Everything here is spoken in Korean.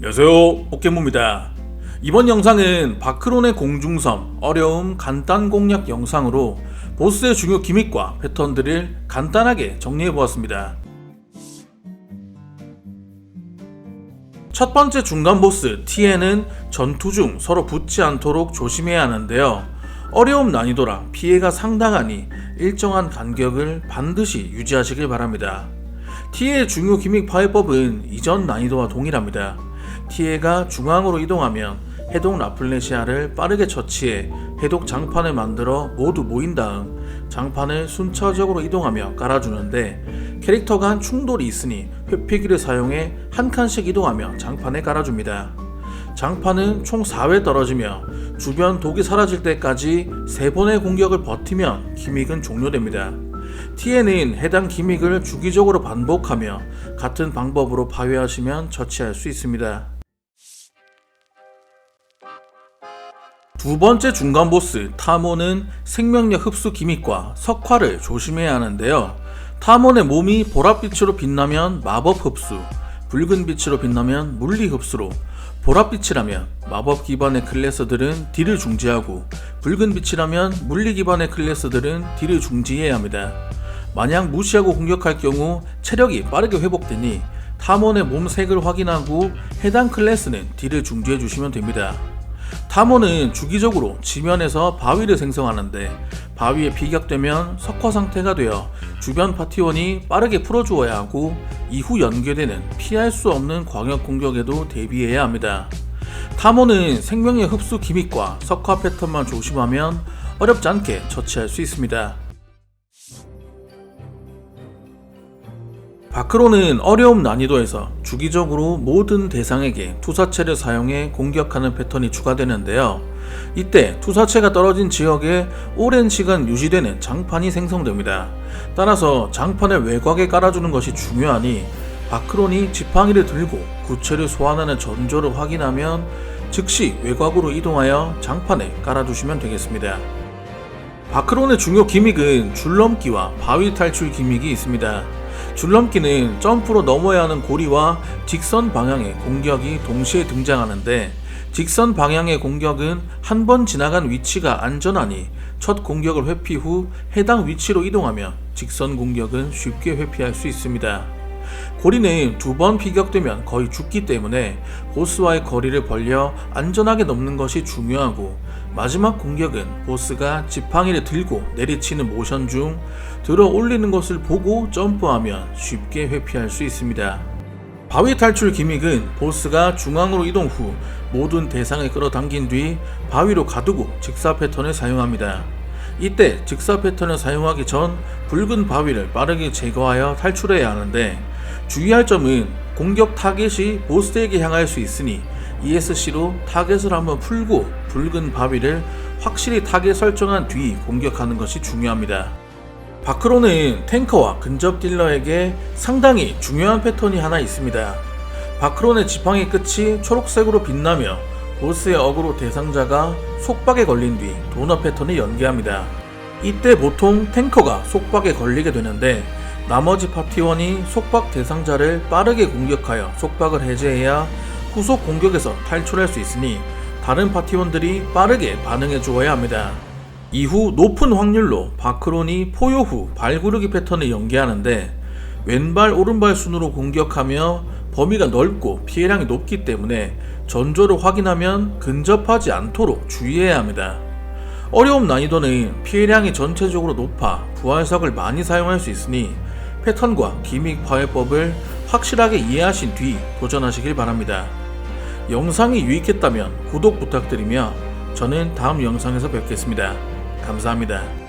안녕하세요. 포켓몬입니다. 이번 영상은 바크론의 공중섬 어려움 간단 공략 영상으로 보스의 중요 기믹과 패턴들을 간단하게 정리해보았습니다. 첫 번째 중간 보스 T에는 전투 중 서로 붙지 않도록 조심해야 하는데요. 어려움 난이도랑 피해가 상당하니 일정한 간격을 반드시 유지하시길 바랍니다. T의 중요 기믹 파해법은 이전 난이도와 동일합니다. T가 중앙으로 이동하면 해독 라플레시아를 빠르게 처치해 해독 장판을 만들어 모두 모인 다음 장판을 순차적으로 이동하며 깔아주는데 캐릭터 간 충돌이 있으니 회피기를 사용해 한 칸씩 이동하며 장판에 깔아줍니다. 장판은 총 4회 떨어지며 주변 독이 사라질 때까지 3번의 공격을 버티면 기믹은 종료됩니다. T에는 해당 기믹을 주기적으로 반복하며 같은 방법으로 파괴하시면 처치할 수 있습니다. 두 번째 중간 보스 타모는 생명력 흡수 기믹과 석화를 조심해야 하는데요. 타몬의 몸이 보랏빛으로 빛나면 마법 흡수, 붉은 빛으로 빛나면 물리 흡수로 보랏빛이라면 마법 기반의 클래스들은 딜을 중지하고 붉은 빛이라면 물리 기반의 클래스들은 딜을 중지해야 합니다. 만약 무시하고 공격할 경우 체력이 빠르게 회복되니 탐원의 몸색을 확인하고 해당 클래스는 딜을 중지해 주시면 됩니다. 탐원은 주기적으로 지면에서 바위를 생성하는데 바위에 비격되면 석화 상태가 되어 주변 파티원이 빠르게 풀어주어야 하고 이후 연계되는 피할 수 없는 광역 공격에도 대비해야 합니다. 탐원은 생명의 흡수 기믹과 석화 패턴만 조심하면 어렵지 않게 처치할 수 있습니다. 바크로는 어려움 난이도에서 주기적으로 모든 대상에게 투사체를 사용해 공격하는 패턴이 추가되는데요. 이때 투사체가 떨어진 지역에 오랜 시간 유지되는 장판이 생성됩니다. 따라서 장판을 외곽에 깔아주는 것이 중요하니 바크론이 지팡이를 들고 구체를 소환하는 전조를 확인하면 즉시 외곽으로 이동하여 장판에 깔아두시면 되겠습니다. 바크론의 중요 기믹은 줄넘기와 바위 탈출 기믹이 있습니다. 줄넘기는 점프로 넘어야 하는 고리와 직선 방향의 공격이 동시에 등장하는데 직선 방향의 공격은 한 번 지나간 위치가 안전하니 첫 공격을 회피 후 해당 위치로 이동하면 직선 공격은 쉽게 회피할 수 있습니다. 고리는 두 번 피격되면 거의 죽기 때문에 보스와의 거리를 벌려 안전하게 넘는 것이 중요하고 마지막 공격은 보스가 지팡이를 들고 내리치는 모션 중 들어 올리는 것을 보고 점프하면 쉽게 회피할 수 있습니다. 바위 탈출 기믹은 보스가 중앙으로 이동 후 모든 대상을 끌어당긴 뒤 바위로 가두고 직사 패턴을 사용합니다. 이때 직사 패턴을 사용하기 전 붉은 바위를 빠르게 제거하여 탈출해야 하는데 주의할 점은 공격 타겟이 보스에게 향할 수 있으니 ESC로 타겟을 한번 풀고 붉은 바위를 확실히 타겟 설정한 뒤 공격하는 것이 중요합니다. 바크로는 탱커와 근접 딜러에게 상당히 중요한 패턴이 하나 있습니다. 바크론의 지팡이 끝이 초록색으로 빛나며 보스의 어그로 대상자가 속박에 걸린 뒤 도너 패턴을 연계합니다. 이때 보통 탱커가 속박에 걸리게 되는데 나머지 파티원이 속박 대상자를 빠르게 공격하여 속박을 해제해야 후속 공격에서 탈출할 수 있으니 다른 파티원들이 빠르게 반응해 주어야 합니다. 이후 높은 확률로 바크론이 포효 후 발구르기 패턴을 연계하는데 왼발 오른발 순으로 공격하며 범위가 넓고 피해량이 높기 때문에 전조를 확인하면 근접하지 않도록 주의해야 합니다. 어려움 난이도는 피해량이 전체적으로 높아 부활석을 많이 사용할 수 있으니 패턴과 기믹 파괴법을 확실하게 이해하신 뒤 도전하시길 바랍니다. 영상이 유익했다면 구독 부탁드리며 저는 다음 영상에서 뵙겠습니다. 감사합니다.